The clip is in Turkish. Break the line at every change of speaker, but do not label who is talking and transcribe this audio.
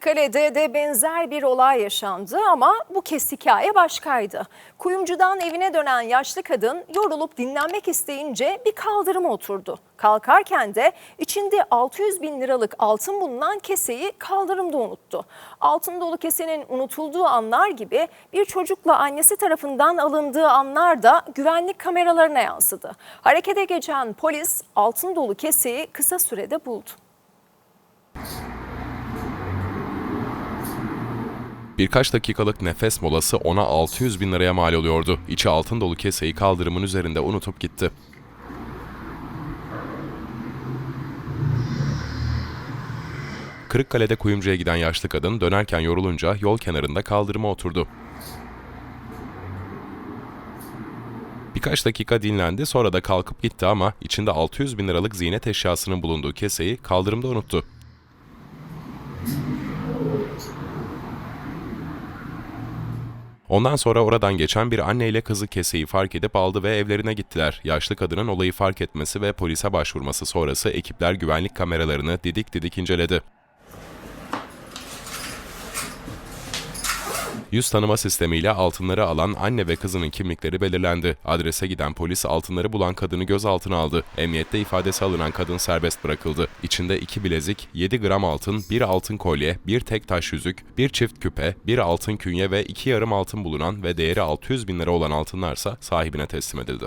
Kırıkkale'de de benzer bir olay yaşandı ama bu kez hikaye başkaydı. Kuyumcudan evine dönen yaşlı kadın yorulup dinlenmek isteyince bir kaldırıma oturdu. Kalkarken de içinde 600 bin liralık altın bulunan keseyi kaldırımda unuttu. Altın dolu kesenin unutulduğu anlar gibi bir çocukla annesi tarafından alındığı anlar da güvenlik kameralarına yansıdı. Harekete geçen polis altın dolu keseyi kısa sürede buldu.
Birkaç dakikalık nefes molası ona 600 bin liraya mal oluyordu. İçi altın dolu keseyi kaldırımın üzerinde unutup gitti. Kırıkkale'de kuyumcuya giden yaşlı kadın dönerken yorulunca yol kenarında kaldırıma oturdu. Birkaç dakika dinlendi sonra da kalkıp gitti ama içinde 600 bin liralık ziynet eşyasının bulunduğu keseyi kaldırımda unuttu. Ondan sonra oradan geçen bir anne ile kızı keseyi fark edip aldı ve evlerine gittiler. Yaşlı kadının olayı fark etmesi ve polise başvurması sonrası ekipler güvenlik kameralarını didik didik inceledi. Yüz tanıma sistemiyle altınları alan anne ve kızının kimlikleri belirlendi. Adrese giden polis altınları bulan kadını gözaltına aldı. Emniyette ifadesi alınan kadın serbest bırakıldı. İçinde iki bilezik, 7 gram altın, bir altın kolye, bir tek taş yüzük, bir çift küpe, bir altın künye ve iki yarım altın bulunan ve değeri 600 bin lira olan altınlarsa sahibine teslim edildi.